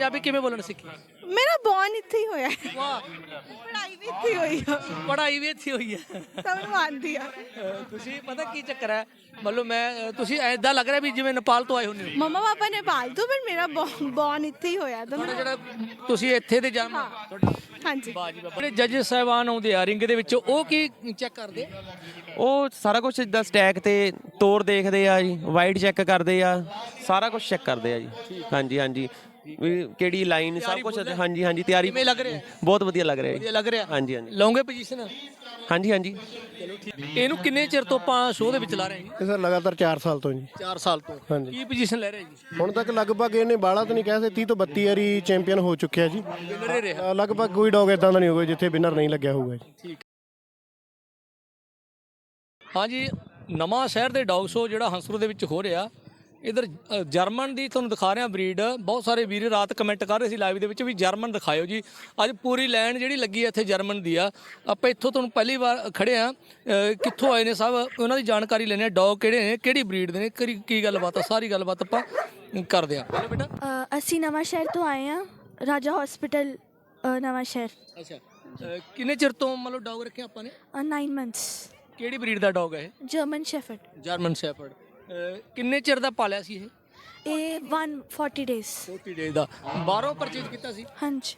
ਪੰਜਾਬੀ ਕਿਵੇਂ ਬੋਲਣ ਸਿੱਖੀ? ਮੇਰਾ ਬੌਨ ਇੱਥੇ ਹੀ ਹੋਇਆ। ਹੈ ਵਾਹ ਪੜ੍ਹਾਈ ਵੀ ਇੱਥੇ ਹੀ ਹੋਈ ਆ। ਪੜ੍ਹਾਈ ਵੀ ਇੱਥੇ ਹੋਈ ਹੈ ਤਾਂ ਮੈਨੂੰ ਆਉਂਦੀ ਆ। ਤੁਸੀਂ ਪਤਾ ਕੀ ਚੱਕਰ ਹੈ? ਮਤਲਬ ਮੈਂ ਤੁਸੀਂ ਐਦਾਂ ਲੱਗ ਰਿਹਾ ਵੀ ਜਿਵੇਂ ਨੇਪਾਲ ਤੋਂ ਆਏ ਹੋ। ਮਮਾ ਪਾਪਾ ਨੇਪਾਲ ਤੋਂ ਪਰ ਮੇਰਾ ਬੌਨ ਇੱਥੇ ਹੀ ਹੋਇਆ ਤਾਂ ਤੁਹਾਡਾ ਜਿਹੜਾ ਤੁਸੀਂ ਇੱਥੇ ਦੇ ਜਨਮ ਤੁਹਾਡਾ ਹਾਂਜੀ। ਬਾਜੀ ਬਾਬਾ ਜਿਹੜੇ ਜੱਜ ਸਾਹਿਬਾਨ ਆਉਂਦੇ ਆ ਰਿੰਗ ਦੇ ਵਿੱਚ ਉਹ ਕੀ ਚੈੱਕ ਕਰਦੇ? ਉਹ ਸਾਰਾ ਕੁਝ ਇਦਾਂ ਸਟੈਕ ਤੇ ਤੋਰ ਦੇਖਦੇ ਆ ਜੀ ਵਾਈਡ ਚੈੱਕ ਕਰਦੇ ਆ ਸਾਰਾ ਕੁਝ ਚੈੱਕ ਕਰਦੇ ਆ ਜੀ। ਹਾਂਜੀ ਹਾਂਜੀ। ਵੀ ਕਿਹੜੀ ਲਾਈਨ ਸਭ ਕੁਝ ਹਾਂਜੀ ਹਾਂਜੀ ਤਿਆਰੀ ਕਿਵੇਂ ਲੱਗ ਰਿਹਾ? ਬਹੁਤ ਵਧੀਆ ਲੱਗ ਰਿਹਾ ਜੀ। ਵਧੀਆ ਲੱਗ ਰਿਹਾ। ਹਾਂਜੀ ਹਾਂਜੀ। ਲੌਂਗੇ ਪੋਜੀਸ਼ਨ ਹਾਂਜੀ ਹਾਂਜੀ। ਚਲੋ ਠੀਕ। ਇਹਨੂੰ ਕਿੰਨੇ ਚਿਰ ਤੋਂ ਆਪਾਂ ਸ਼ੋਅ ਦੇ ਵਿੱਚ ਲਾ ਰਹੇ ਹਾਂ ਇਹ ਸਰ ਲਗਾਤਾਰ 4 ਸਾਲ ਤੋਂ ਜੀ। ਜੀ 4 ਸਾਲ ਤੋਂ। ਹਾਂਜੀ। ਕੀ ਪੋਜੀਸ਼ਨ ਲੈ ਰਹੇ ਜੀ? ਹੁਣ ਤੱਕ ਲਗਭਗ ਇਹਨੇ ਬਾਲਾ ਤਾਂ ਨਹੀਂ ਕਹਿ ਸਕਦੇ 30 ਤੋਂ 32 ਵਾਰੀ ਚੈਂਪੀਅਨ ਹੋ ਚੁੱਕਿਆ ਜੀ। ਵਿਨਰ ਹੀ ਰਿਹਾ। ਅ, ਲਗਭਗ ਕੋਈ ਡੌਗ ਇਦਾਂ ਦਾ ਨਹੀਂ ਹੋਊਗਾ ਜਿੱਥੇ ਵਿਨਰ ਨਹੀਂ ਲੱਗਿਆ ਹੋਊਗਾ ਜੀ। ਠੀਕ। ਹਾਂਜੀ ਨਵਾਂ ਸ਼ਹਿਰ ਦੇ ਡੌਗ ਸ਼ੋ ਜਿਹੜਾ ਹੰਸਪੁਰ ਦੇ ਵਿੱਚ ਹੋ ਰਿਹਾ ਇਧਰ ਜਰਮਨ ਦੀ ਤੁਹਾਨੂੰ ਦਿਖਾ ਰਿਹਾ ਬਰੀਡ ਬਹੁਤ ਸਾਰੇ ਵੀਰ ਰਾਤ ਕਮੈਂਟ ਕਰ ਰਹੇ ਸੀ ਲਾਈਵ ਦੇ ਵਿੱਚ ਵੀ ਜਰਮਨ ਦਿਖਾਇਓ ਜੀ। ਅੱਜ ਪੂਰੀ ਲਾਈਨ ਜਿਹੜੀ ਲੱਗੀ ਹੈ ਇੱਥੇ ਜਰਮਨ ਦੀ ਆ। ਆਪਾਂ ਇੱਥੋਂ ਤੁਹਾਨੂੰ ਪਹਿਲੀ ਵਾਰ ਖੜੇ ਆ। ਕਿੱਥੋਂ ਆਏ ਨੇ ਸਭ? ਉਹਨਾਂ ਦੀ ਜਾਣਕਾਰੀ ਲੈਣੇ ਆ। ਡੌਗ ਕਿਹੜੇ ਨੇ? ਕਿਹੜੀ ਬਰੀਡ ਦੇ ਨੇ? ਕੀ ਗੱਲਬਾਤ ਆ? ਸਾਰੀ ਗੱਲਬਾਤ ਆਪਾਂ ਕਰਦੇ ਆ। ਬੇਟਾ। ਅਸੀਂ ਨਵਾਂ ਸ਼ਹਿਰ ਤੋਂ ਆਏ ਹਾਂ ਰਾਜਾ ਹਸਪੀਟਲ ਨਵਾਂ ਸ਼ਹਿਰ। ਅੱਛਾ। ਕਿੰਨੇ ਚਿਰ ਤੋਂ ਮਤਲਬ ਡੌਗ ਰੱਖਿਆ ਆਪਾਂ ਨੇ? 9 ਮੰਥਸ ਕਿਹੜੀ ਬਰੀਡ ਦਾ ਡੌਗ ਹੈ ਇਹ? ਜਰਮਨ ਸ਼ੈਫਰਡ ਜਰਮਨ ਸ਼ੈਫਰਡ ਕਿੰਨੇ ਚਿਰ ਦਾ ਪਾਲਿਆ ਸੀ ਇਹ? ਇਹ 140 ਡੇਜ਼ 40 ਡੇਜ਼ ਦਾ। ਬਾਹਰੋਂ ਪਰਚੇਜ ਕੀਤਾ ਸੀ? ਹਾਂਜੀ।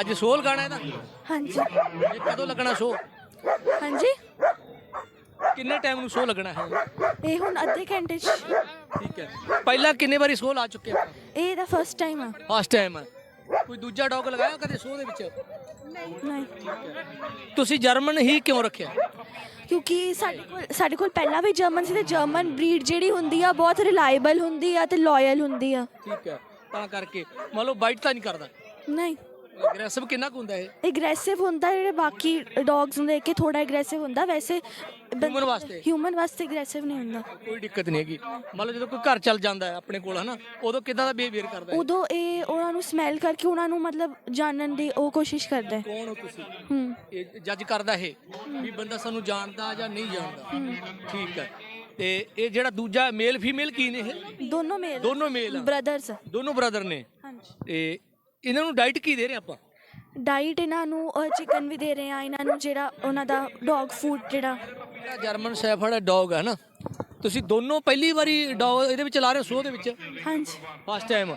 ਅੱਜ ਸ਼ੋਅ ਲਗਾਣਾ ਇਹਦਾ? ਹਾਂਜੀ। ਇਹ ਕਦੋਂ ਲੱਗਣਾ ਸ਼ੋਅ ਹਾਂਜੀ। ਕਿੰਨੇ ਟਾਈਮ ਨੂੰ ਸ਼ੋਅ ਲੱਗਣਾ ਹੈ? ਇਹ ਹੁਣ ਅੱਧੇ ਘੰਟੇ ਚ। ਠੀਕ ਹੈ। ਪਹਿਲਾਂ ਕਿੰਨੇ ਵਾਰੀ ਸ਼ੋਅ ਲਾ ਚੁੱਕੇ ਇਹ ਦਾ ਫਰਸਟ ਟਾਈਮ ਆ। ਫਸਟ ਟਾਈਮ ਕੋਈ ਦੂਜਾ ਡੌਗ ਲਗਾਇਆ ਕਦੇ ਸ਼ੋਅ ਦੇ ਵਿੱਚ? ਨਹੀਂ। ਤੁਸੀਂ ਜਰਮਨ ਹੀ ਕਿਉਂ ਰੱਖਿਆ? ਕਿਉਂਕਿ ਸਾਡੇ ਕੋਲ ਸਾਡੇ ਕੋਲ ਪਹਿਲਾਂ ਵੀ ਜਰਮਨ ਸੀ ਤੇ ਜਰਮਨ ਬਰੀਡ ਜਿਹੜੀ ਹੁੰਦੀ ਆ ਬਹੁਤ ਰਿਲਾਏਬਲ ਹੁੰਦੀ ਆ ਤੇ ਲਾਇਲ ਹੁੰਦੀ ਆ। ਠੀਕ ਹੈ ਤਾਂ ਕਰਕੇ। ਮੰਨ ਲਓ ਬਾਈਟ ਤਾਂ ਨਹੀਂ ਕਰਦਾ। ਨਹੀਂ। ਅਗਰੈਸਿਵ ਕਿੰਨਾ ਕੁ ਹੁੰਦਾ ਇਹ? ਐਗਰੈਸਿਵ ਹੁੰਦਾ ਜਿਹੜੇ ਬਾਕੀ ਡੌਗਸ ਨੂੰ ਦੇਖ ਕੇ ਥੋੜਾ ਐਗਰੈਸਿਵ ਹੁੰਦਾ ਵੈਸੇ Human ਵਾਸਤੇ? ਹਿਊਮਨ ਵਾਸਤੇ ਐਗਰੈਸਿਵ ਨਹੀਂ ਹੁੰਦਾ। ਕੋਈ ਦਿੱਕਤ ਨਹੀਂ ਹੈਗੀ। ਮੰਨ ਲਓ ਜਦੋਂ ਕੋਈ ਘਰ ਚੱਲ ਜਾਂਦਾ ਹੈ ਆਪਣੇ ਕੋਲ ਹਨਾ ਉਦੋਂ ਕਿਦਾਂ ਦਾ ਬਿਹੇਵੀਅਰ ਕਰਦਾ ਹੈ ਉਦੋਂ ਇਹ ਉਹਨਾਂ ਨੂੰ ਸਮੈਲ ਕਰਕੇ ਉਹਨਾਂ ਨੂੰ ਮਤਲਬ ਜਾਣਨ ਦੀ ਉਹ ਕੋਸ਼ਿਸ਼ ਕਰਦਾ ਹੈ। ਕੌਣ ਹੋ ਤੁਸੀਂ? ਹੂੰ। ਇਹ ਜੱਜ ਕਰਦਾ ਇਹ ਵੀ ਬੰਦਾ ਸਾਨੂੰ ਜਾਣਦਾ ਜਾਂ ਨਹੀਂ ਜਾਣਦਾ। ਠੀਕ ਹੈ। ਤੇ ਇਹ ਜਿਹੜਾ ਦੂਜਾ ਮੇਲ ਫੀਮੇਲ ਕੀ ਨੇ ਇਹ? ਦੋਨੋਂ ਮੇਲ ਦੋਨੋਂ ਮੇਲ ਆ। ਬ੍ਰਦਰਸ ਦੋਨੋਂ ਬ੍ਰਦਰ ਨੇ। ਹਾਂਜੀ। ਤੇ ਇਹਨਾਂ ਨੂੰ ਡਾਈਟ ਕੀ ਦੇ ਰਹੇ ਆਪਾਂ? ਡਾਈਟ ਇਹਨਾਂ ਨੂੰ ਚਿਕਨ ਵੀ ਦੇ ਰਹੇ ਆ ਇਹਨਾਂ ਨੂੰ ਜਿਹੜਾ ਉਹਨਾਂ ਦਾ ਡੌਗ ਫੂਡ ਜਿਹੜਾ। ਜਿਹੜਾ ਜਰਮਨ ਸ਼ੈਫਰਡ ਡੌਗ ਹੈ ਨਾ। ਤੁਸੀਂ ਦੋਨੋਂ ਪਹਿਲੀ ਵਾਰੀ ਡੌਗ ਇਹਦੇ ਵਿੱਚ ਲਾ ਰਹੇ ਹੋ ਸ਼ੋਅ ਦੇ ਵਿੱਚ? ਹਾਂਜੀ। ਫਸਟ ਟਾਈਮ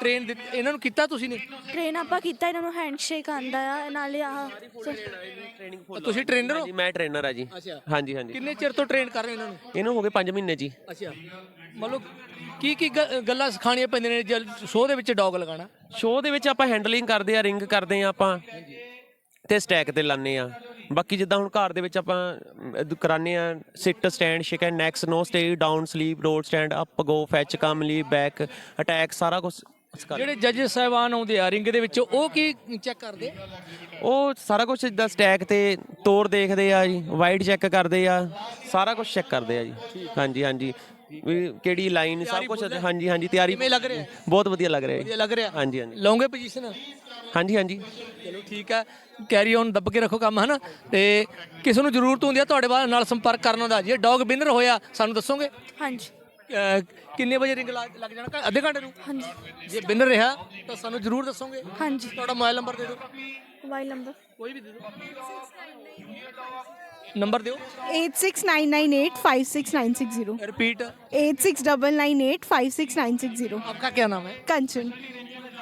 ਟ੍ਰੇਨ ਇਹਨਾਂ ਨੂੰ ਕੀਤਾ ਤੁਸੀਂ ਨੇ ਟ੍ਰੇਨ ਆਪਾਂ ਕੀਤਾ ਇਹਨਾਂ ਨੂੰ ਹੈਂਡਸ਼ੇਕ ਆਂਦਾ ਆ ਨਾਲੇ ਆਹ ਟ੍ਰੇਨਿੰਗ ਤੁਸੀਂ ਟ੍ਰੇਨਰ ਹੋ? ਜੀ ਮੈਂ ਟ੍ਰੇਨਰ ਆ ਜੀ। ਅੱਛਾ। ਹਾਂਜੀ ਹਾਂਜੀ। ਕਿੰਨੇ ਚਿਰ ਤੋਂ ਟ੍ਰੇਨ ਕਰ ਰਹੇ ਹੋ ਇਹਨਾਂ ਨੂੰ? ਇਹਨੂੰ ਹੋ ਗਏ 5 ਮਹੀਨੇ ਜੀ। ਅੱਛਾ। ਮਤਲਬ ਕੀ ਕੀ ਗ- ਗੱਲਾਂ ਸਿਖਾਣੀਆਂ ਪੈਂਦੀਆਂ ਨੇ ਜਦ ਸ਼ੋਅ ਦੇ ਵਿੱਚ ਡੌਗ ਲਗਾਉਣਾ? ਸ਼ੋਅ ਦੇ ਵਿੱਚ ਆਪਾਂ ਹੈਂਡਲਿੰਗ ਕਰਦੇ ਆ ਰਿੰਗ ਕਰਦੇ ਆ ਆਪਾਂ ਤੇ ਸਟੈਕ ਤੇ ਲਾਣੇ ਆ। ਬਾਕੀ ਜਿੱਦਾਂ ਹੁਣ ਘਰ ਦੇ ਵਿੱਚ ਆਪਾਂ ਕਰਾਨੇ ਆ sit stand ਸ਼ਿਕਨ next no stay down sleep road stand up go fetch come leave back attack ਸਾਰਾ ਕੁਝ ਜਿਹੜੇ ਜੱਜ ਸਾਹਿਬਾਨ ਆਉਂਦੇ ਆ ਰਿੰਗ ਦੇ ਵਿੱਚ ਉਹ ਕੀ ਚੈੱਕ ਕਰਦੇ? ਉਹ ਸਾਰਾ ਕੁਝ ਇਦਾਂ ਸਟੈਕ ਤੇ ਤੋਰ ਦੇਖਦੇ ਆ ਜੀ ਵਾਈਡ ਚੈੱਕ ਕਰਦੇ ਆ ਸਾਰਾ ਕੁਝ ਚੈੱਕ ਕਰਦੇ ਆ ਜੀ। ਹਾਂਜੀ ਹਾਂਜੀ। ਵੀ ਕਿਹੜੀ ਲਾਈਨ ਸਭ ਕੁਝ ਹਾਂਜੀ ਹਾਂਜੀ ਤਿਆਰੀ ਕਿਵੇਂ ਲੱਗ ਰਿਹਾ? ਬਹੁਤ ਵਧੀਆ ਲੱਗ ਰਿਹਾ ਵਧੀਆ ਲੱਗ ਰਿਹਾ? ਹਾਂਜੀ ਹਾਂਜੀ। ਲੌਂਗੇ ਪੋਜੀਸ਼ਨ ਹਾਂਜੀ ਹਾਂਜੀ। ਚਲੋ ਠੀਕ ਹੈ। ਕੈਰੀ ਔਨ ਦੱਬ ਕੇ ਰੱਖੋ ਕੰਮ ਹਨਾ? ਤੇ ਕਿਸੇ ਨੂੰ ਜ਼ਰੂਰਤ ਹੁੰਦੀ ਆ ਤੁਹਾਡੇ ਨਾਲ ਸੰਪਰਕ ਕਰਨ ਦਾ ਜੇ। ਡੌਗ ਵਿਨਰ ਹੋਇਆ ਸਾਨੂੰ ਦੱਸੋਗੇ? ਹਾਂਜੀ। ਕਿੰਨੇ ਵਜੇ ਰਿੰਗ ਲੱਗ ਜਾਣਾ? ਅੱਧੇ ਘੰਟੇ ਨੂੰ? ਹਾਂਜੀ। ਜੇ ਵਿਨਰ ਰਿਹਾ ਤਾਂ ਸਾਨੂੰ ਜ਼ਰੂਰ ਦੱਸੋਗੇ। ਹਾਂਜੀ। ਤੁਹਾਡਾ ਮੋਬਾਈਲ ਨੰਬਰ ਦੇ ਦਿਓ। ਮੋਬਾਈਲ ਨੰਬਰ ਕੋਈ ਵੀ ਦੇ ਦਿਓ। ਨੰਬਰ ਦਿਓ। 8699856960 ਰਿਪੀਟ 8699856960 ਆਪਕਾ ਕੀ ਨਾਮ ਹੈ ਕੰਚਨ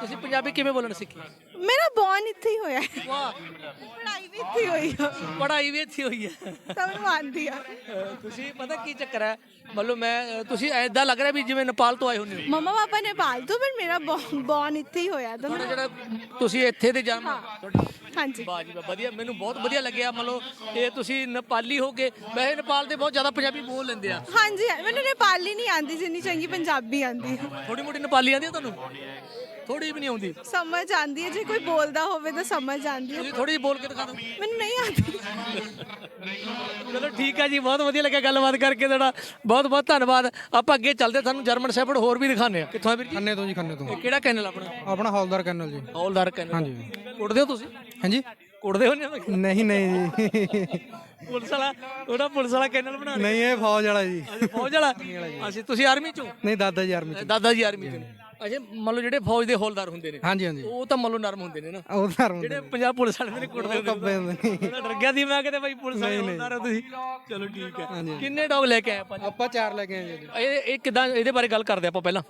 ਤੁਸੀਂ ਪੰਜਾਬੀ ਕਿਵੇਂ ਬੋਲਣ ਸਿੱਖੀ? ਮੇਰਾ ਬੌਨ ਇੱਥੇ ਹੀ ਹੋਇਆ ਹੈ ਵਾਹ ਪੜ੍ਹਾਈ ਵੀ ਇੱਥੇ ਹੀ ਹੋਈ ਆ ਪੜ੍ਹਾਈ ਵੀ ਇੱਥੇ ਹੋਈ ਹੈ ਤਾਂ ਆ ਤੁਸੀਂ ਪਤਾ ਕੀ ਚੱਕਰ ਹੈ ਮਤਲਬ ਮੈਂ ਤੁਸੀਂ ਐਦਾਂ ਲੱਗ ਰਿਹਾ ਵੀ ਜਿਵੇਂ ਨੇਪਾਲ ਤੋਂ ਆਏ ਹੁੰਦੇ ਹੋ। ਮਮਾ ਪਾਪਾ ਨੇਪਾਲ ਤੋਂ ਪਰ ਮੇਰਾ ਬੌਨ ਇੱਥੇ ਹੀ ਹੋਇਆ ਤਾਂ ਤੁਹਾਡਾ ਜਿਹੜਾ ਤੁਸੀਂ ਇੱਥੇ ਦੇ ਜਨਮ ਹਾਂਜੀ। ਬਾਜੀ ਬਾ ਵਧੀਆ। ਮੈਨੂੰ ਬਹੁਤ ਵਧੀਆ ਲੱਗਿਆ ਮੰਨ ਲਓ ਇਹ ਤੁਸੀਂ ਨੇਪਾਲੀ ਹੋ ਕੇ ਵੈਸੇ ਨੇਪਾਲ ਦੇ ਬਹੁਤ ਜ਼ਿਆਦਾ ਪੰਜਾਬੀ ਬੋਲ ਲੈਂਦੇ ਆ। ਹਾਂਜੀ ਮੈਨੂੰ ਨੇਪਾਲੀ ਨਹੀਂ ਆਉਂਦੀ ਜਿੰਨੀ ਚੰਗੀ ਪੰਜਾਬੀ ਆਉਂਦੀ। ਹੈ ਥੋੜੀ ਮੋਟੀ ਨੇਪਾਲੀ ਆਉਂਦੀ ਆ ਤੁਹਾਨੂੰ? ਥੋੜੀ ਵੀ ਨਹੀਂ ਆਉਂਦੀ। ਸਮਝ ਆਉਂਦੀ ਹੈ ਜੇ ਕੋਈ ਬੋਲਦਾ ਹੋਵੇ ਤਾਂ ਸਮਝ ਆਉਂਦੀ ਹੈ। ਤੁਸੀਂ ਥੋੜੀ ਬੋਲ ਕੇ ਦਿਖਾ ਦਿਓ। ਮੈਨੂੰ ਨਹੀਂ ਆਉਂਦੀ। ਚਲੋ ਠੀਕ ਹੈ ਜੀ ਬਹੁਤ ਵਧੀਆ ਲੱਗਿਆ ਗੱਲਬਾਤ ਕਰਕੇ ਤੁਹਾਡਾ। ਬਹੁਤ ਬਹੁਤ ਧੰਨਵਾਦ। ਆਪਾਂ ਅੱਗੇ ਚੱਲਦੇ ਤੁਹਾਨੂੰ ਜਰਮਨ ਸ਼ੈਫਰਡ ਹੋਰ ਵੀ ਦਿਖਾਣੇ ਆ ਕਿੱਥੋਂ ਆ ਵੀਰ ਜੀ? ਖੰਨੇ ਤੋਂ ਜੀ ਖੰਨੇ ਤੋਂ। ਇਹ ਕਿਹੜਾ ਕੈਨਲ ਆਪਣਾ? ਆਪਣਾ ਹੌਲਦਾਰ ਕੈਨਲ ਜੀ। ਹੌਲਦਾਰ ਕੈਨਲ। ਹਾਂਜੀ। ਕੁੱਟਦੇ ਹੋ ਤੁਸੀਂ? ਹਾਂਜੀ। ਕੁੱਟਦੇ ਹੋ ਨਹੀਂ? ਨਹੀਂ ਨਹੀਂ ਜੀ। ਪੁਲਿਸ ਵਾਲਾ ਉਹਦਾ ਪੁਲਿਸ ਵਾਲਾ ਕੈਨਲ ਬਣਾ ਨਹੀਂ ਇਹ ਫੌਜ ਵਾਲਾ ਜੀ। ਅੱਛਾ ਫੌਜ ਵਾਲਾ? ਅਸੀਂ ਤੁਸੀਂ ਆਰਮੀ ਚੋਂ? ਨਹੀਂ ਦਾਦਾ ਜੀ ਆਰਮੀ ਚ। ਦਾਦਾ ਜੀ ਆਰਮੀ ਚੋਂ। ਨੇ। ਅੱਛਾ ਮੰਨ ਲਓ ਜਿਹੜੇ ਫੌਜ ਦੇ ਹੌਲਦਾਰ ਹੁੰਦੇ ਨੇ ਹਾਂਜੀ ਹਾਂਜੀ। ਉਹ ਤਾਂ ਮੰਨ ਲਓ ਨਰਮ ਹੁੰਦੇ ਨੇ ਨਾ। ਉਹ ਧਰਮ ਜਿਹੜੇ ਪੰਜਾਬ ਪੁਲਿਸ ਵਾਲੇ ਨੇ ਕੁੱਟਦੇ ਹੁੰਦੇ ਕੱਬੇ ਹੁੰਦੇ ਨੇ। ਡਰ ਗਿਆ ਸੀ ਮੈਂ ਕਿਤੇ ਭਾਈ ਪੁਲਿਸ ਵਾਲੇ ਹੌਲਦਾਰ ਹੋ ਤੁਸੀਂ। ਚਲੋ ਠੀਕ ਹੈ। ਕਿੰਨੇ ਡੌਗ ਲੈ ਕੇ ਆਏ ਆਪਾਂ? ਆਪਾਂ ਚਾਰ ਲੈ ਕੇ ਆਏ ਜੀ। ਇਹ ਇਹ ਕਿਦਾਂ ਇਹਦੇ ਬਾਰੇ ਗੱਲ ਕਰਦੇ ਆਪਾਂ ਪਹਿਲਾਂ।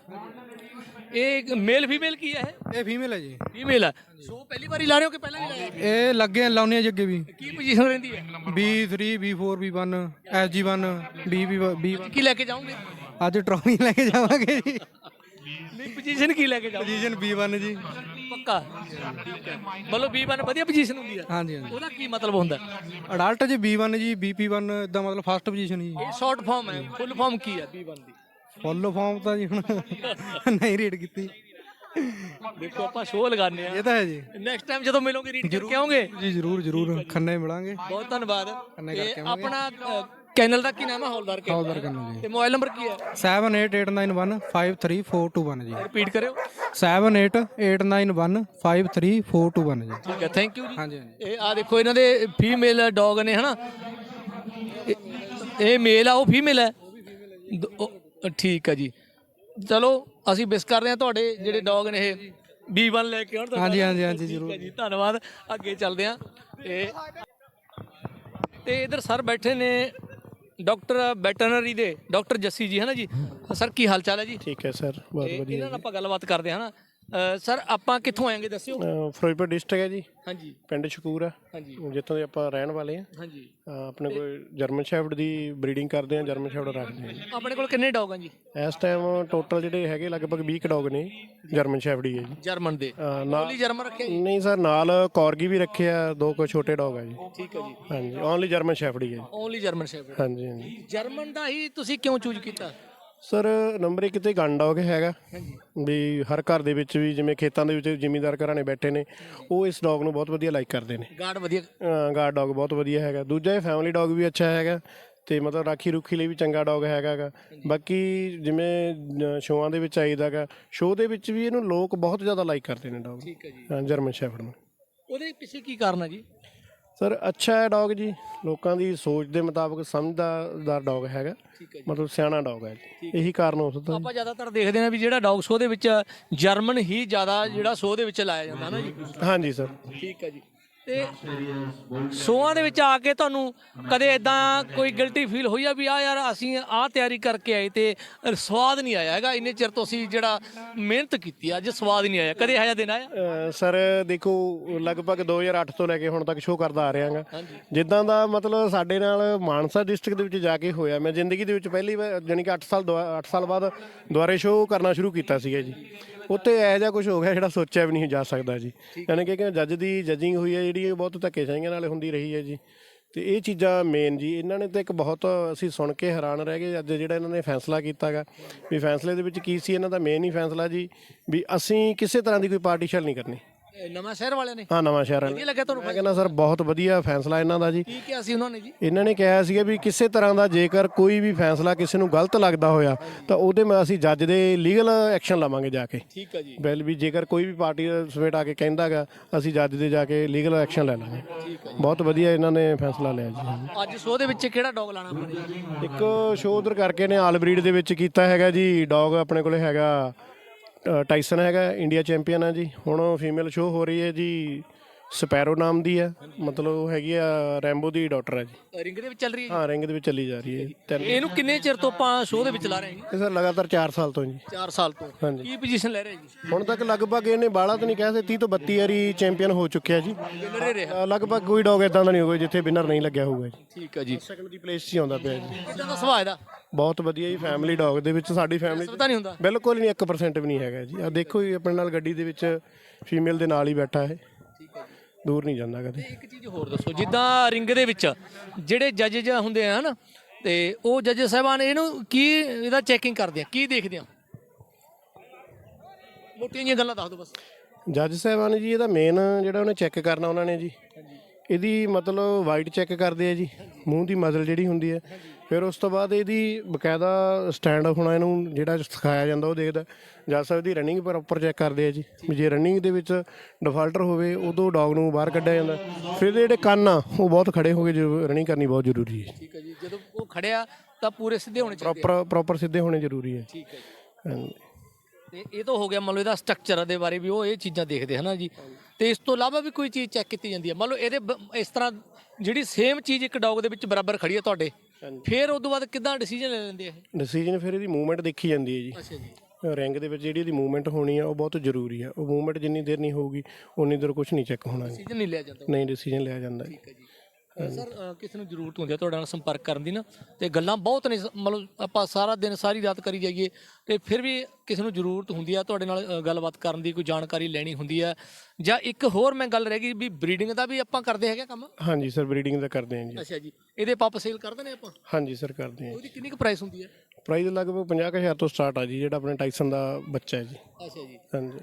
ਇਹ ਮੇਲ ਫੀਮੇਲ ਕੀ ਹੈ ਇਹ? ਫੀਮੇਲ ਹੈ ਜੀ। ਫੀਮੇਲ ਹੈ। ਸੋ ਪਹਿਲੀ ਵਾਰੀ ਲਾ ਰਹੇ ਹੋ ਕਿ ਪਹਿਲਾਂ ਵੀ ਲਾਇਆ ਇਹ ਲੱਗੇ ਲਾਉਣੇ ਜੀ ਅੱਗੇ ਵੀ। ਕੀ ਪੋਜੀਸ਼ਨ ਰਹਿੰਦੀ ਹੈ? B3 B4 B1 SG1 B B1 ਕੀ ਲੈ ਕੇ ਜਾਓਗੇ? ਅੱਜ ਟਰੋਫੀ ਲੈ ਕੇ ਜਾਵਾਂਗੇ ਜੀ। ਨਹੀਂ ਪੋਜੀਸ਼ਨ ਕੀ ਲੈ ਕੇ ਜਾਓਗੇ? ਪੋਜੀਸ਼ਨ B1 ਜੀ। ਪੱਕਾ? ਠੀਕ ਹੈ ਮਤਲਬ B1 ਵਧੀਆ ਪੋਜੀਸ਼ਨ ਹੁੰਦੀ ਹੈ? ਹਾਂਜੀ ਹਾਂਜੀ। ਉਹਦਾ ਕੀ ਮਤਲਬ ਹੁੰਦਾ? ਅਡਲਟ ਜੀ B1 ਜੀ BP1 ਇਦਾਂ ਮਤਲਬ ਫਸਟ ਪੋਜੀਸ਼ਨ ਜੀ। ਇਹ ਸ਼ਾਰਟ ਫਾਰਮ ਹੈ। ਫੁੱਲ ਫਾਰਮ ਕੀ ਹੈ B1 ਦੀ? ਫੁੱਲ ਫਾਰਮ ਤਾਂ ਜੀ ਹੁਣ ਨਹੀਂ ਰੀਡ ਕੀਤੀ। ਦੇਖੋ ਆਪਾਂ ਸ਼ੋਅ ਲਗਾਉਂਦੇ ਆ ਇਹ ਤਾਂ ਹੈ ਜੀ। ਨੈਕਸਟ ਟਾਈਮ ਜਦੋਂ ਮਿਲੋਗੇ ਰੀਡ ਕਰਕੇ ਆਉਂਗੇ ਜੀ ਜ਼ਰੂਰ ਜ਼ਰੂਰ। ਖੰਨੇ ਮਿਲਾਂਗੇ। ਬਹੁਤ ਧੰਨਵਾਦ। ਤੇ। ਆਪਣਾ ਕੈਨਲ ਦਾ ਕੀ ਨਾਮ ਹੈ? ਹੌਲਦਾਰ ਕੇ। ਹੌਲਦਾਰ ਕਰਨਾ ਜੀ। ਤੇ ਮੋਬਾਈਲ ਨੰਬਰ ਕੀ ਹੈ? 7889153421 ਜੀ। ਰਿਪੀਟ ਕਰਿਓ। 7889153421 ਜੀ। ਠੀਕ ਹੈ ਥੈਂਕ ਯੂ ਜੀ। ਹਾਂਜੀ ਇਹ ਆ ਦੇਖੋ ਇਹਨਾਂ ਦੇ ਫੀਮੇਲ ਡੌਗ ਨੇ ਹਨਾ? ਇਹ- ਮੇਲ ਆ ਉਹ ਫੀਮੇਲ ਹੈ? ਠੀਕ ਹੈ ਜੀ। ਚਲੋ ਅਸੀਂ ਬਿਸ ਕਰ ਰਹੇ ਹਾਂ ਤੁਹਾਡੇ ਜਿਹੜੇ ਡੌਗ ਨੇ ਇਹ B1 ਲੈ ਕੇ ਆਉਣ ਹਾਂਜੀ, ਹਾਂਜੀ, ਹਾਂਜੀ, ਠੀਕ ਹੈ ਜ਼ਰੂਰ। ਜੀ ਧੰਨਵਾਦ। ਅੱਗੇ ਚੱਲਦੇ ਹਾਂ। ਤੇ ਤੇ ਇਧਰ ਸਰ ਬੈਠੇ ਨੇ ਡਾਕਟਰ ਵੈਟਰਨਰੀ ਦੇ ਡਾਕਟਰ ਜੱਸੀ ਜੀ ਹੈ ਨਾ ਜੀ? ਸਰ ਕੀ ਹਾਲ ਚਾਲ ਹੈ ਜੀ? ਠੀਕ ਹੈ ਸਰ ਬਹੁਤ ਤੇ ਵਧੀਆ ਇਹਨਾਂ ਨਾਲ ਆਪਾਂ ਗੱਲਬਾਤ ਕਰਦੇ ਹਾਂ ਨਾ ਸਰ ਆਪਾਂ ਕਿੱਥੋਂ ਆਏਗੇ? ਦੱਸਿਓ। ਅਹ ਫਿਰੋਜ਼ਪੁਰ ਡਿਸਟ੍ਰਿਕਟ ਹੈ ਜੀ। ਹਾਂਜੀ। ਪਿੰਡ ਸ਼ਕੂਰ ਆ ਹਾਂਜੀ। ਜਿੱਥੋਂ ਦੇ ਆਪਾਂ ਰਹਿਣ ਵਾਲੇ ਆ ਹਾਂਜੀ। ਆਪਣੇ ਕੋਲ ਜਰਮਨ ਸ਼ੈਫਰਡ ਦੀ ਬਰੀਡਿੰਗ ਕਰਦੇ ਆ ਜਰਮਨ ਸ਼ੈਫਰਡ ਰੱਖਦੇ ਆ ਆਪਣੇ ਕੋਲ ਕਿੰਨੇ ਡੌਗ ਆ ਜੀ? ਇਸ ਟਾਈਮ ਟੋਟਲ ਜਿਹੜੇ ਹੈਗੇ ਲਗਭਗ 20 ਡੌਗ ਨੇ ਜਰਮਨ ਸ਼ੈਫਰਡ ਹੀ ਹੈ ਜੀ। ਜਰਮਨ ਦੇ। ਅਹ ਨਾਲ ਓਨਲੀ ਜਰਮਨ ਰੱਖਿਆ ਜੀ? ਨਹੀਂ ਸਰ ਨਾਲ ਕਾਰਗੀ ਵੀ ਰੱਖਿਆ ਦੋ ਕੋ ਛੋਟੇ ਡੌਗ ਆ ਜੀ। ਠੀਕ ਹੈ ਜੀ। ਹਾਂਜੀ ਓਨਲੀ ਜਰਮਨ ਸ਼ੈਫਰਡ ਹੀ ਹੈ ਜੀ। ਓਨਲੀ ਜਰਮਨ ਸ਼ੈਫਰਡ ਹਾਂਜੀ ਹਾਂਜੀ। ਜਰਮਨ ਦਾ ਹੀ ਤੁਸੀਂ ਕਿਉਂ ਚੂਜ਼ ਕੀਤਾ? ਸਰ ਨੰਬਰ 1 ਤੇ ਗਨ ਡੌਗ ਹੈਗਾ ਵੀ ਹਰ ਘਰ ਦੇ ਵਿੱਚ ਵੀ ਜਿਵੇਂ ਖੇਤਾਂ ਦੇ ਵਿੱਚ ਜ਼ਿਮੀਂਦਾਰ ਘਰਾਣੇ ਬੈਠੇ ਨੇ ਉਹ ਇਸ ਡੌਗ ਨੂੰ ਬਹੁਤ ਵਧੀਆ ਲਾਈਕ ਕਰਦੇ ਨੇ। ਗਾਰਡ ਵਧੀਆ। ਗਾਰਡ ਡੌਗ ਬਹੁਤ ਵਧੀਆ ਹੈਗਾ। ਦੂਜਾ ਇਹ ਫੈਮਿਲੀ ਡੌਗ ਵੀ ਅੱਛਾ ਹੈਗਾ ਤੇ ਮਤਲਬ ਰਾਖੀ ਰੁਖੀ ਲਈ ਵੀ ਚੰਗਾ ਡੌਗ ਹੈਗਾ ਗਾ। ਬਾਕੀ ਜਿਵੇਂ ਸ਼ੋਆਂ ਦੇ ਵਿੱਚ ਆਈਦਾਗਾ ਸ਼ੋਅ ਦੇ ਵਿੱਚ ਵੀ ਇਹਨੂੰ ਲੋਕ ਬਹੁਤ ਜ਼ਿਆਦਾ ਲਾਈਕ ਕਰਦੇ ਨੇ ਡੌਗ ਠੀਕ ਹੈ ਜੀ। ਜਰਮਨ ਸ਼ੈਫਰਡ ਨੂੰ। ਉਹਦੇ ਪਿੱਛੇ ਕੀ ਕਾਰਨ ਹੈ ਜੀ? ਸਰ ਅੱਛਾ ਹੈ ਡੌਗ ਜੀ। ਲੋਕਾਂ ਦੀ ਸੋਚ ਦੇ ਮੁਤਾਬਕ ਸਮਝਦਾਰ ਡੌਗ ਹੈਗਾ। ਠੀਕ ਹੈ ਜੀ। ਮਤਲਬ ਸਿਆਣਾ ਡੌਗ ਹੈ ਜੀ। ਇਹੀ ਕਾਰਨ ਹੋ ਸਕਦਾ। ਆਪਾਂ ਜ਼ਿਆਦਾਤਰ ਦੇਖਦੇ ਹਾਂ ਵੀ ਜਿਹੜਾ ਡੌਗ ਸ਼ੋਅ ਦੇ ਵਿੱਚ ਜਰਮਨ ਹੀ ਜ਼ਿਆਦਾ ਜਿਹੜਾ ਸ਼ੋਅ ਦੇ ਵਿੱਚ ਲਾਇਆ ਜਾਂਦਾ ਨਾ ਜੀ। ਹਾਂਜੀ ਸਰ। ਠੀਕ ਹੈ ਜੀ। ਤੇ ਸ਼ੋਆਂ ਦੇ ਵਿੱਚ ਆ ਕੇ ਤੁਹਾਨੂੰ ਕਦੇ ਇਦਾਂ ਕੋਈ ਗਿਲਟੀ ਫੀਲ ਹੋਈ ਆ ਵੀ ਆ ਯਾਰ ਅਸੀਂ ਆ ਤਿਆਰੀ ਕਰਕੇ ਆਏ ਤੇ ਸਵਾਦ ਨਹੀਂ ਆਇਆ ਹੈਗਾ? ਇੰਨੇ ਚਿਰ ਤੋਂ ਅਸੀਂ ਜਿਹੜਾ ਮਿਹਨਤ ਕੀਤੀ ਆ, ਅੱਜ ਸਵਾਦ ਨਹੀਂ ਆਇਆ। ਕਦੇ ਇਹੋ ਜਿਹਾ ਦਿਨ ਆਇਆ? ਸਰ ਦੇਖੋ ਲਗਭਗ 2008 ਤੋਂ ਲੈ ਕੇ ਹੁਣ ਤੱਕ ਸ਼ੋਅ ਕਰਦਾ ਆ ਰਿਹਾਗਾ ਹਾਂਜੀ। ਜਿੱਦਾਂ ਦਾ ਮਤਲਬ ਸਾਡੇ ਨਾਲ ਮਾਨਸਾ ਡਿਸਟ੍ਰਿਕਟ ਦੇ ਵਿੱਚ ਜਾ ਕੇ ਹੋਇਆ ਮੈਂ ਜ਼ਿੰਦਗੀ ਦੇ ਵਿੱਚ ਪਹਿਲੀ ਵਾਰ ਜਾਣੀ ਕਿ 8 ਸਾਲ 8 ਸਾਲ ਬਾਅਦ ਦੁਬਾਰੇ ਸ਼ੋਅ ਕਰਨਾ ਸ਼ੁਰੂ ਕੀਤਾ ਸੀਗਾ ਜੀ। ਉੱਥੇ ਇਹੋ ਜਿਹਾ ਕੁਝ ਹੋ ਗਿਆ ਜਿਹੜਾ ਸੋਚਿਆ ਵੀ ਨਹੀਂ ਜਾ ਸਕਦਾ ਜੀ। ਯਾਨੀ ਕਿ ਕਿ ਜੱਜ ਦੀ ਜੱਜਿੰਗ ਹੋਈ ਹੈ ਜਿਹੜੀ ਇਹ ਬਹੁਤ ਧੱਕੇਸ਼ਾਹੀਆਂ ਨਾਲ ਹੁੰਦੀ ਰਹੀ ਹੈ ਜੀ। ਤੇ ਇਹ ਚੀਜ਼ਾਂ ਮੇਨ ਜੀ। ਇਹਨਾਂ ਨੇ ਤਾਂ ਇੱਕ ਬਹੁਤ ਅਸੀਂ ਸੁਣ ਕੇ ਹੈਰਾਨ ਰਹਿ ਗਏ ਅੱਜ ਜਿਹੜਾ ਇਹਨਾਂ ਨੇ ਫੈਸਲਾ ਕੀਤਾਗਾ ਵੀ ਫੈਸਲੇ ਦੇ ਵਿੱਚ ਕੀ ਸੀ? ਇਹਨਾਂ ਦਾ ਮੇਨ ਹੀ ਫੈਸਲਾ ਜੀ ਵੀ ਅਸੀਂ ਕਿਸੇ ਤਰ੍ਹਾਂ ਦੀ ਕੋਈ ਪਾਰਟੀਸ਼ਨ ਨਹੀਂ ਕਰਨੀ। ਨਵਾਂ ਸ਼ਹਿਰ ਵਾਲਿਆਂ ਨੇ? ਹਾਂ ਨਵਾਂ ਸ਼ਹਿਰ ਵਧੀਆ ਲੱਗਿਆ ਤੁਹਾਨੂੰ ਮੈਂ ਕਹਿੰਦਾ ਸਰ ਬਹੁਤ ਵਧੀਆ ਫੈਸਲਾ ਇਹਨਾਂ ਦਾ ਜੀ। ਕੀ ਕਿਹਾ ਸੀ ਉਹਨਾਂ ਨੇ ਜੀ? ਇਹਨਾਂ ਨੇ ਕਿਹਾ ਸੀਗਾ ਵੀ ਕਿਸੇ ਤਰ੍ਹਾਂ ਦਾ ਜੇਕਰ ਕੋਈ ਵੀ ਫੈਸਲਾ ਕਿਸੇ ਨੂੰ ਗਲਤ ਲੱਗਦਾ ਹੋਇਆ ਤਾਂ ਉਹਦੇ ਮੈਂ ਅਸੀਂ ਜੱਜ ਦੇ ਲੀਗਲ ਐਕਸ਼ਨ ਲਵਾਂਗੇ ਜਾ ਕੇ। ਠੀਕ ਹੈ ਜੀ। ਬਿਲ ਵੀ ਜੇਕਰ ਕੋਈ ਵੀ ਪਾਰਟੀ ਸਵੇਟ ਆ ਕੇ ਕਹਿੰਦਾਗਾ ਅਸੀਂ ਜੱਜ ਦੇ ਜਾ ਕੇ ਲੀਗਲ ਐਕਸ਼ਨ ਲੈ ਲਾਂਗੇ। ਬਹੁਤ ਵਧੀਆ ਇਹਨਾਂ ਨੇ ਫੈਸਲਾ ਲਿਆ ਜੀ। ਅੱਜ ਸ਼ੋਅ ਦੇ ਵਿੱਚ ਕਿਹੜਾ ਡੌਗ ਲਾਣਾ ਆਪਾਂ ਨੇ? ਇੱਕ ਸ਼ੋਅ ਉਧਰ ਕਰਕੇ ਨੇ ਆਲ ਬਰੀਡ ਦੇ ਵਿੱਚ ਕੀਤਾ ਹੈਗਾ ਜੀ ਡੌਗ ਆਪਣੇ ਕੋਲੇ ਹੈਗਾ ਟਾਈਸਨ ਹੈਗਾ ਇੰਡੀਆ ਚੈਂਪੀਅਨ ਆ ਜੀ। ਹੁਣ ਫੀਮੇਲ ਸ਼ੋਅ ਹੋ ਰਹੀ ਹੈ ਜੀ ਸਪੈਰੋ ਨਾਮ ਦੀ ਹੈ। ਮਤਲਬ ਉਹ ਹੈਗੀ ਆ ਰੈਂਬੋ ਦੀ ਡਾਟਰ ਹੈ ਜੀ। ਰਿੰਗ ਦੇ ਵਿੱਚ ਚੱਲ ਰਹੀ ਹੈ ਹਾਂ ਰਿੰਗ ਦੇ ਵਿੱਚ ਚੱਲੀ ਜਾ ਰਹੀ ਹੈ ਤਿੰਨ ਇਹਨੂੰ ਕਿੰਨੇ ਚਿਰ ਤੋਂ ਆਪਾਂ ਸ਼ੋਅ ਦੇ ਵਿੱਚ ਲਾ ਰਹੇ ਹਾਂ ਇਹ ਸਰ ਲਗਾਤਾਰ 4 ਸਾਲ ਤੋਂ ਜੀ। 4 ਸਾਲ ਤੋਂ। ਹਾਂਜੀ। ਕੀ ਪੋਜੀਸ਼ਨ ਲੈ ਰਹੇ ਜੀ? ਹੁਣ ਤੱਕ ਲਗਭਗ ਇਹਨੇ ਬਾਲਾ ਤਾਂ ਨਹੀਂ ਕਹਿ ਸਕਦੇ 30 ਤੋਂ 32 ਵਾਰੀ ਚੈਂਪੀਅਨ ਹੋ ਚੁੱਕਿਆ ਜੀ। ਵਿਨਰ ਹੀ ਰਿਹਾ। ਅ, ਲਗਭਗ ਕੋਈ ਡੌਗ ਇਦਾਂ ਦਾ ਨਹੀਂ ਹੋਊਗਾ ਜਿੱਥੇ ਵਿਨਰ ਨਹੀਂ ਲੱਗਿਆ ਹੋਊਗਾ ਜੀ। ਠੀਕ ਹੈ ਜੀ। ਸੈਕੰਡ ਦੀ ਪਲੇਸ 'ਚ ਹੀ ਆਉਂਦਾ ਪਿਆ ਜੀ। ਕਿਦਾਂ ਦਾ ਸੁਭਾਅ ਇਹਦਾ? ਬਹੁਤ ਵਧੀਆ ਜੀ ਫੈਮਿਲੀ ਡੌਗ ਦੇ ਵਿੱਚ ਸਾਡੀ ਫੈਮਿਲੀ ਪਤਾ ਨਹੀਂ ਹੁੰਦਾ। ਬਿਲਕੁਲ ਨਹੀਂ 1% ਵੀ ਨਹੀਂ ਹੈਗਾ ਜੀ। ਆ ਦੇਖੋ ਜੀ ਆਪਣੇ ਨਾਲ ਗੱਡੀ ਦੇ ਵਿੱਚ ਫੀਮੇਲ ਦੇ ਨਾਲ ਹੀ ਬੈਠਾ ਹੈ ਠੀਕ ਹੈ ਜੀ। ਦੂਰ ਨਹੀਂ ਜਾਂਦਾ ਕਦੇ। ਇੱਕ ਚੀਜ਼ ਹੋਰ ਦੱਸੋ ਜਿੱਦਾਂ ਰਿੰਗ ਦੇ ਵਿੱਚ ਜਿਹੜੇ ਜੱਜ ਹੁੰਦੇ ਆ ਹਨ ਤੇ ਉਹ ਜੱਜ ਸਾਹਿਬਾਨ ਇਹਨੂੰ ਕੀ ਇਹਦਾ ਚੈਕਿੰਗ ਕਰਦੇ ਆ ਕੀ ਦੇਖਦੇ ਆ? ਮੋਟੀਆਂ ਜਿਹੀਆਂ ਗੱਲਾਂ ਦੱਸ ਦਿਓ ਬਸ। ਜੱਜ ਸਾਹਿਬਾਨ ਜੀ ਇਹਦਾ ਮੇਨ ਜਿਹੜਾ ਉਹਨੇ ਚੈੱਕ ਕਰਨਾ ਉਹਨਾਂ ਨੇ ਜੀ। ਇਹਦੀ ਮਤਲਬ ਵਾਈਟ ਚੈੱਕ ਕਰਦੇ ਆ ਜੀ ਮੂੰਹ ਦੀ ਮਜ਼ਲ ਜਿਹੜੀ ਹੁੰਦੀ ਹੈ ਫਿਰ ਉਸ ਤੋਂ ਬਾਅਦ ਇਹਦੀ ਬਕਾਇਦਾ ਸਟੈਂਡ ਹੋਣਾ ਇਹਨੂੰ ਜਿਹੜਾ ਸਿਖਾਇਆ ਜਾਂਦਾ ਉਹ ਦੇਖਦਾ। ਜਦ ਸਾਹਿਬ ਦੀ ਰਨਿੰਗ ਪ੍ਰੋਪਰ ਚੈੱਕ ਕਰਦੇ ਆ ਜੀ। ਜੇ ਰਨਿੰਗ ਦੇ ਵਿੱਚ ਡਿਫਾਲਟਰ ਹੋਵੇ ਉਦੋਂ ਡੌਗ ਨੂੰ ਬਾਹਰ ਕੱਢਿਆ ਜਾਂਦਾ। ਫਿਰ ਜਿਹੜੇ ਕੰਨ ਆ ਉਹ ਬਹੁਤ ਖੜੇ ਹੋ ਗਏ ਜੋ ਰਨਿੰਗ ਕਰਨੀ ਬਹੁਤ ਜ਼ਰੂਰੀ ਹੈ। ਠੀਕ ਹੈ ਜੀ। ਜਦੋਂ ਉਹ ਖੜਿਆ ਤਾਂ ਪੂਰੇ ਸਿੱਧੇ ਹੋਣੇ ਚਾਹੀਦੇ ਪ੍ਰੋਪਰ ਪ੍ਰੋਪਰ ਸਿੱਧੇ ਹੋਣੇ ਜ਼ਰੂਰੀ ਹੈ। ਠੀਕ ਹੈ ਜੀ। ਤੇ ਇਹ ਤਾਂ ਹੋ ਗਿਆ ਮੰਨ ਲਓ ਇਹਦਾ ਸਟਰਕਚਰ ਦੇ ਬਾਰੇ ਵੀ ਉਹ ਇਹ ਚੀਜ਼ਾਂ ਦੇਖਦੇ ਹਨਾ ਜੀ। ਤੇ ਇਸ ਤੋਂ ਇਲਾਵਾ ਵੀ ਕੋਈ ਚੀਜ਼ ਚੈੱਕ ਕੀਤੀ ਜਾਂਦੀ ਹੈ। ਮੰਨ ਲਓ ਇਹਦੇ ਬ- ਇਸ ਤਰ੍ਹਾਂ ਜਿਹੜੀ ਸੇਮ ਚੀਜ਼ ਇੱਕ ਡੌਗ ਦੇ ਵਿੱਚ ਬਰਾਬਰ ਖੜੀ ਹੈ ਤੁਹਾਡੇ ਫਿਰ ਉਸ ਤੋਂ ਬਾਅਦ ਕਿਦਾਂ ਡਿਸੀਜਨ ਲੈ ਲੈਂਦੇ ਆ ਇਹ? ਡਿਸੀਜਨ ਫਿਰ ਇਹਦੀ ਮੂਵਮੈਂਟ ਦੇਖੀ ਜਾਂਦੀ ਹੈ ਜੀ। ਅੱਛਾ ਜੀ। ਰਿੰਗ ਦੇ ਵਿੱਚ ਜਿਹੜੀ ਇਹਦੀ ਮੂਵਮੈਂਟ ਹੋਣੀ ਆ ਉਹ ਬਹੁਤ ਜ਼ਰੂਰੀ ਆ। ਉਹ ਮੂਵਮੈਂਟ ਜਿੰਨੀ ਦੇਰ ਨਹੀਂ ਹੋਊਗੀ ਉਨੀ ਦੇਰ ਕੁਝ ਨਹੀਂ ਚੈੱਕ ਹੋਣਾ ਜੀ। ਡਿਸੀਜਨ ਨਹੀਂ ਲਿਆ ਜਾਂਦਾ। ਨਹੀਂ ਡਿਸੀਜਨ ਲਿਆ ਜਾਂਦਾ ਜੀ। ਠੀਕ ਹੈ ਜੀ। ਸਰ ਕਿਸੇ ਨੂੰ ਜ਼ਰੂਰਤ ਹੁੰਦੀ ਹੈ ਤੁਹਾਡੇ ਨਾਲ ਸੰਪਰਕ ਕਰਨ ਦੀ ਨਾ ਤੇ ਗੱਲਾਂ ਬਹੁਤ ਨੇ ਮਤਲਬ ਆਪਾਂ ਸਾਰਾ ਦਿਨ ਸਾਰੀ ਰਾਤ ਕਰੀ ਜਾਈਏ ਤੇ ਫਿਰ ਵੀ ਕਿਸੇ ਨੂੰ ਜ਼ਰੂਰਤ ਹੁੰਦੀ ਆ ਤੁਹਾਡੇ ਨਾਲ ਗੱਲਬਾਤ ਕਰਨ ਦੀ ਕੋਈ ਜਾਣਕਾਰੀ ਲੈਣੀ ਹੁੰਦੀ ਹੈ ਜਾਂ ਇੱਕ ਹੋਰ ਮੈਂ ਗੱਲ ਰਹਿ ਗਈ ਵੀ ਬਰੀਡਿੰਗ ਦਾ ਵੀ ਆਪਾਂ ਕਰਦੇ ਹੈਗੇ ਕੰਮ? ਹਾਂਜੀ ਸਰ ਬਰੀਡਿੰਗ ਦਾ ਕਰਦੇ ਹਾਂ ਜੀ। ਅੱਛਾ ਜੀ ਇਹਦੇ ਪੱਪ ਸੇਲ ਕਰਦੇ ਨੇ ਆਪਾਂ? ਹਾਂਜੀ ਸਰ ਕਰਦੇ ਹਾਂ ਉਹਦੀ ਕਿੰਨੀ ਕੁ ਪ੍ਰਾਈਸ ਹੁੰਦੀ ਹੈ ਪ੍ਰਾਈਸ ਲਗਭਗ 50000 ਤੋਂ ਸਟਾਰਟ ਆ ਜੀ ਜਿਹੜਾ ਆਪਣੇ ਟਾਈਸਨ ਦਾ ਬੱਚਾ ਹੈ ਜੀ। ਅੱਛਾ ਜੀ। ਹਾਂਜੀ।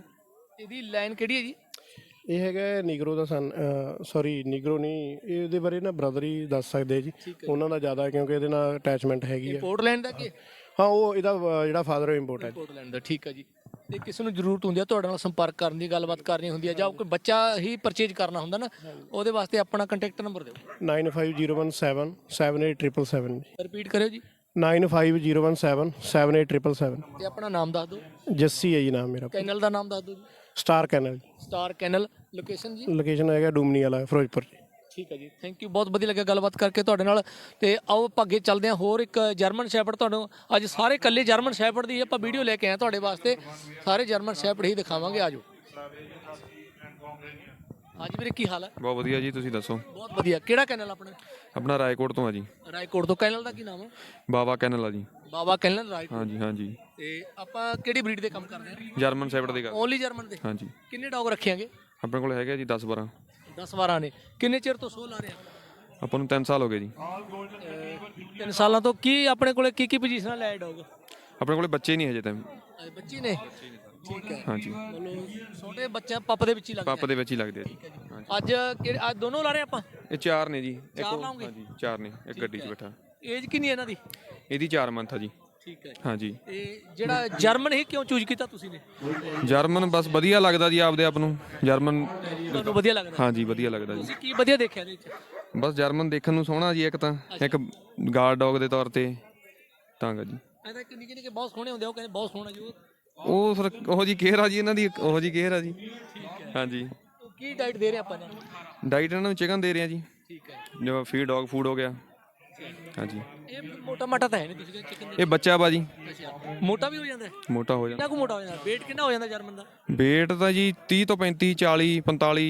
ਇਹਦੀ ਲਾਈਨ ਕਿਹੜੀ ਹੈ ਜੀ? ਇਹ ਹੈਗਾ ਨੀਗਰੋ ਦਾ ਸਨ ਸੌਰੀ ਨੀਗਰੋ ਨਹੀਂ ਇਹਦੇ ਬਾਰੇ ਨਾ ਬ੍ਰਦਰ ਹੀ ਦੱਸ ਸਕਦੇ ਜੀ। ਉਹਨਾਂ ਦਾ ਜ਼ਿਆਦਾ ਕਿਉਂਕਿ ਇਹਦੇ ਨਾਲ ਅਟੈਚਮੈਂਟ ਹੈਗੀ ਆ। ਪੋਰਟਲੈਂਡ ਦਾ ਕਿ? ਹਾਂ ਉਹ ਇਹਦਾ ਅ, ਜਿਹੜਾ ਫਾਦਰ ਇੰਪੋਰਟ ਹੈ ਪੋਰਟਲੈਂਡ ਦਾ ਠੀਕ ਹੈ ਜੀ। ਤੇ ਕਿਸੇ ਨੂੰ ਜ਼ਰੂਰਤ ਹੁੰਦੀ ਹੈ ਤੁਹਾਡੇ ਨਾਲ ਸੰਪਰਕ ਕਰਨ ਦੀ ਗੱਲਬਾਤ ਕਰਨੀ ਹੁੰਦੀ ਹੈ ਜਾਂ ਕੋਈ ਬੱਚਾ ਹੀ ਪਰਚੇਜ ਕਰਨਾ ਹੁੰਦਾ ਨਾ ਉਹਦੇ ਵਾਸਤੇ ਆਪਣਾ ਕੰਟੈਕਟ ਨੰਬਰ ਦਿਓ। 95017 78777 ਰਿਪੀਟ ਕਰਿਓ ਜੀ। 95017 78777 ਤੇ ਆਪਣਾ ਨਾਮ ਦੱਸ ਦਿਓ। ਜੱਸੀ ਹੈ ਜੀ ਨਾਮ ਮੇਰਾ। ਕੈਨਲ ਦਾ ਨਾਮ ਦੱਸ ਦਿਓ ਜੀ। Star canal star canal location ਜੀ? ਲੋਕੇਸ਼ਨ ਹੈਗਾ ਡੂਮਨੀ ਵਾਲਾ ਫਿਰੋਜ਼ਪੁਰ ਜੀ। ਠੀਕ ਹੈ ਜੀ। ਥੈਂਕ ਯੂ ਬਹੁਤ ਵਧੀਆ ਲੱਗਿਆ ਗੱਲਬਾਤ ਕਰਕੇ ਤੁਹਾਡੇ ਨਾਲ। ਤੇ ਆਓ ਆਪਾਂ ਅੱਗੇ ਚੱਲਦੇ ਹਾਂ ਹੋਰ ਇੱਕ ਜਰਮਨ ਸ਼ੈਫਰਡ ਤੁਹਾਨੂੰ ਅੱਜ ਸਾਰੇ ਇਕੱਲੇ ਜਰਮਨ ਸ਼ੈਫਰਡ ਦੀ ਆਪਾਂ ਵੀਡੀਓ ਲੈ ਕੇ ਆਏ ਤੁਹਾਡੇ ਵਾਸਤੇ। ਸਾਰੇ ਜਰਮਨ ਸ਼ੈਫਰਡ ਹੀ ਦਿਖਾਵਾਂਗੇ ਆਜੋ ਹਾਂਜੀ ਵੀਰੇ ਕੀ ਹਾਲ ਹੈ? ਬਹੁਤ ਵਧੀਆ ਜੀ ਤੁਸੀਂ ਦੱਸੋ? ਬਹੁਤ ਵਧੀਆ। ਕਿਹੜਾ ਕੈਨਲ ਆਪਣਾ? ਆਪਣਾ ਰਾਏਕੋਟ ਤੋਂ ਆ ਜੀ। ਰਾਏਕੋਟ ਤੋਂ। ਕੈਨਲ ਦਾ ਕੀ ਨਾਮ ਹੈ ਬਾਬਾ ਕੈਨਲ ਆ ਜੀ। ਬਾਬਾ ਕੈਨਲ ਰਾਏਕੋਟ। ਹਾਂਜੀ ਹਾਂਜੀ। ਤੇ ਆਪਾਂ ਕਿਹੜੀ ਬਰੀਡ ਦੇ ਕੰਮ ਕਰਦੇ ਹਾਂ ਜਰਮਨ ਸੈਫਰਡ ਦੀ ਗੱਲ ਓਨਲੀ ਜਰਮਨ ਦੇ? ਹਾਂਜੀ। ਕਿੰਨੇ ਡੌਗ ਰੱਖਿਆਂਗੇ ਆਪਣੇ ਕੋਲ ਹੈਗੇ ਜੀ 10 12 10 12 ਨੇ। ਕਿੰਨੇ ਚਿਰ ਤੋਂ ਸੋ ਲਾ ਰਹੇ ਆ? ਆਪਾਂ ਨੂੰ 3 ਸਾਲ ਹੋ ਗਏ ਜੀ। ਤਿੰਨ ਸਾਲਾਂ ਤੋਂ ਕੀ ਆਪਣੇ ਕੋਲੇ ਕੀ ਕੀ ਪੋਜੀਸ਼ਨਾਂ ਲੈ ਡੌਗ ਆਪਣੇ ਕੋਲੇ ਬੱਚੇ ਨਹੀਂ ਹਜੇ ਤਾਂ ਬੱਚੇ ਨੇ? ਠੀਕ ਹੈ। ਹਾਂਜੀ। ਛੋਟੇ ਬੱਚੇ ਪੱਪ ਦੇ ਵਿੱਚ ਹੀ ਲੱਗਦੇ ਪਾਪ ਦੇ ਵਿੱਚ ਹੀ ਲੱਗਦੇ ਆ ਜੀ। ਆ। ਅੱਜ ਕਿਹੜੇ- ਅੱਜ ਦੋਨੋਂ ਲਾ ਰਹੇ ਆਪਾਂ? ਇਹ ਚਾਰ ਨੇ ਜੀ। ਇੱਕ ਚਾਰ ਉਹ- ਲਾਉਂਗੇ? ਹਾਂਜੀ ਚਾਰ ਨੇ। ਇੱਕ ਗੱਡੀ 'ਚ ਬੈਠਾ। ਏਜ ਕਿੰਨੀ ਹੈ ਇਹਨਾਂ ਦੀ? ਇਹਦੀ 4 ਮੰਥ ਆ ਜੀ। ਠੀਕ ਹੈ ਹਾਂਜੀ। ਤੇ ਜਿਹੜਾ ਜਰਮਨ ਹੀ ਕਿਉਂ ਚੂਜ਼ ਕੀਤਾ ਤੁਸੀਂ ਨੇ? ਜਰਮਨ ਬਸ ਵਧੀਆ ਲੱਗਦਾ ਜੀ ਆਪਦੇ ਆਪ ਨੂੰ। ਜਰਮਨ ਤੁਹਾਨੂੰ ਵਧੀਆ ਲੱਗਦਾ। ਹਾਂਜੀ ਵਧੀਆ ਲੱਗਦਾ ਜੀ। ਤੁਸੀਂ ਕੀ ਵਧੀਆ ਦੇਖਿਆ ਇਹਦੇ ਵਿੱਚ? ਬਸ ਜਰਮਨ ਦੇਖਣ ਨੂੰ ਸੋਹਣਾ ਜੀ ਇੱਕ ਤਾਂ। ਇੱਕ ਗਾਰਡ ਡੌਗ ਦੇ ਤੌਰ ਤੇ। ਤਾਂ ਗਾ ਜੀ। ਐਂ ਤਾਂ ਕਿੰਨੀ ਕਿੰਨੀ ਕਿ ਬਹੁਤ ਸੋਹਣੇ ਹੁੰਦੇ ਆ, ਉਹ ਕਹਿੰਦੇ ਬਹੁਤ ਸੋਹਣਾ ਜੀ ਉਹ ਉਹ ਫਿਰ ਉਹੋ ਜੀ ਕੇਅਰ ਆ ਜੀ ਇਹਨਾਂ ਦੀ ਉਹੋ ਜੀ ਕੇਅਰ ਆ ਜੀ। ਹਾਂਜੀ। ਕੀ ਡਾਈਟ ਦੇ ਰਹੇ ਆਪਾਂ ਇਹਨਾਂ ਨੂੰ? ਡਾਈਟ ਇਹਨਾਂ ਨੂੰ ਚਿਕਨ ਦੇ ਰਹੇ ਆ ਜੀ। ਠੀਕ ਹੈ। ਜੋ ਫੀਡ ਡੌਗ ਫੂਡ ਹੋ ਗਿਆ। ਹਾਂਜੀ। ਇਹ ਮੋਟਾ ਮਾਟਾ ਤਾਂ ਹੈ ਨਹੀਂ ਤੁਸੀਂ ਚਿਕਨ ਇਹ ਬੱਚਾ ਬਾਜੀ ਅੱਛਾ। ਮੋਟਾ ਵੀ ਹੋ ਜਾਂਦਾ ਹੈ? ਮੋਟਾ ਹੋ ਜਾਂਦਾ। ਕਿੰਨਾ ਕੁ ਮੋਟਾ ਹੋ ਜਾਂਦਾ? weight ਕਿੰਨਾ ਹੋ ਜਾਂਦਾ ਜਰਮਨ ਦਾ? weight ਤਾਂ ਜੀ 30 ਤੋਂ 35 40 45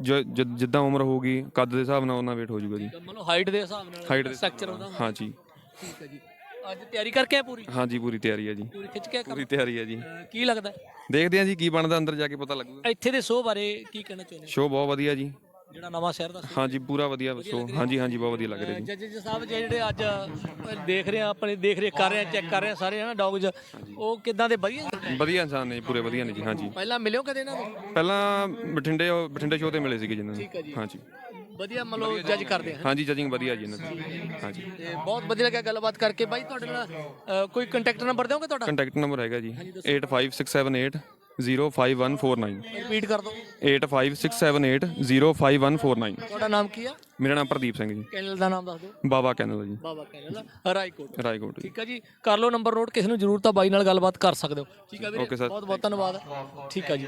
ਜ- ਜ- ਜਿੱਦਾਂ ਉਮਰ ਹੋਊਗੀ ਕੱਦ ਦੇ ਹਿਸਾਬ ਨਾਲ ਉਹਨਾਂ weight ਹੋ ਜਾਊਗਾ ਜੀ। ਮਤਲਬ ਹਾਈਟ ਦੇ ਹਿਸਾਬ ਨਾਲ Height ਦੇ ਸਟਰਕਚਰ ਉਹਦਾ ਹਾਂਜੀ ਠੀਕ ਹੈ ਜੀ। ਅੱਜ ਤਿਆਰੀ ਕਰਕੇ ਆ ਪੂਰੀ? ਹਾਂਜੀ ਪੂਰੀ ਤਿਆਰੀ ਹੈ ਜੀ। ਪੂਰੀ ਖਿੱਚ ਕੇ ਕੰਮ? ਪੂਰੀ ਤਿਆਰੀ ਹੈ ਜੀ। ਅਹ ਕੀ ਲੱਗਦਾ? ਹੈ? ਦੇਖਦੇ ਹਾਂ ਜੀ ਕੀ ਬਣਦਾ ਅੰਦਰ ਜਾ ਕੇ ਪਤਾ ਲੱਗੂਗਾ। ਇੱਥੇ ਦੇ ਸ਼ੋਅ ਬਾਰੇ ਕੀ ਕਹਿਣਾ ਚਾਹੁੰਦੇ ਹੋ? ਸ਼ੋਅ ਬਹੁਤ ਵਧੀਆ ਜੀ। ਜਿਹੜਾ ਨਵਾਂ ਸ਼ਹਿਰ ਦਾ ਹਾਂਜੀ ਪੂਰਾ ਵਧੀਆ ਸ਼ੋਅ। ਹਾਂਜੀ ਹਾਂਜੀ ਬਹੁਤ ਵਧੀਆ ਲੱਗ ਰਿਹਾ ਜੀ। ਜੱਜ ਸਾਹਿਬ ਜਿਹੜੇ ਅੱਜ ਅਹ, ਦੇਖ ਰਹੇ ਆ ਆਪਣੇ ਦੇਖ ਰੇਖ ਕਰ ਰਹੇ ਆ ਚੈੱਕ ਕਰ ਰਹੇ ਆ ਸਾਰੇ ਹਨਾ ਡੌਗਜ਼ ਉਹ ਕਿਦਾਂ ਦੇ ਵਧੀਆ? ਵਧੀਆ ਇਨਸਾਨ ਨੇ ਜੀ ਪੂਰੇ ਵਧੀਆ ਨੇ ਜੀ ਹਾਂਜੀ। ਪਹਿਲਾਂ ਮਿਲਿਓ ਕਦੇ ਇਹਨਾਂ ਨੂੰ ਪਹਿਲਾਂ ਬਠਿੰਡੇ ਬਠਿੰਡੇ ਸ਼ੋਅ ਤੇ ਮਿਲੇ ਸੀਗੇ ਜਿਨ੍ਹਾਂ ਠੀਕ ਹੈ ਨੂੰ ਜੀ। ਹਾਂਜੀ। ਵਧੀਆ ਮਤਲਬ ਜੱਜ ਕਰਦੇ ਆ ਹਾਂਜੀ ਜਜਿੰਗ ਵਧੀਆ ਜੀ ਇਹਨਾਂ ਦੀ। ਹਾਂਜੀ। ਤੇ ਬਹੁਤ ਵਧੀਆ ਲੱਗਿਆ ਗੱਲਬਾਤ ਕਰਕੇ ਬਾਈ ਤੁਹਾਡੇ ਨਾਲ ਕੋਈ ਕੰਟੈਕਟ ਨੰਬਰ ਦਿਓਗੇ ਤੁਹਾਡਾ? ਕੰਟੈਕਟ ਨੰਬਰ ਹੈਗਾ ਜੀ। 85678 05149 ਰਿਪੀਟ ਕਰ ਦਿਓ। 85678 ਤੁਹਾਡਾ ਨਾਮ ਕੀ ਆ? ਮੇਰਾ ਨਾਮ ਪ੍ਰਦੀਪ ਸਿੰਘ ਜੀ। ਕੈਨਲ ਦਾ ਨਾਮ ਦੱਸ ਦਿਓ। ਬਾਬਾ ਕੈਨਲ ਜੀ। ਬਾਬਾ ਕੈਨਲ ਰਾਏਕੋਟ। ਰਾਏਕੋਟ ਜੀ। ਠੀਕ ਹੈ ਜੀ। ਕਰ ਲਓ ਨੰਬਰ ਨੋਟ ਕਿਸੇ ਨੂੰ ਜ਼ਰੂਰਤ ਆ ਬਾਈ ਨਾਲ ਗੱਲਬਾਤ ਕਰ ਸਕਦੇ ਹੋ। ਠੀਕ ਹੈ ਵੀਰੇ? Okay, sir. ਬਹੁਤ ਬਹੁਤ ਧੰਨਵਾਦ। ਠੀਕ ਹੈ ਜੀ।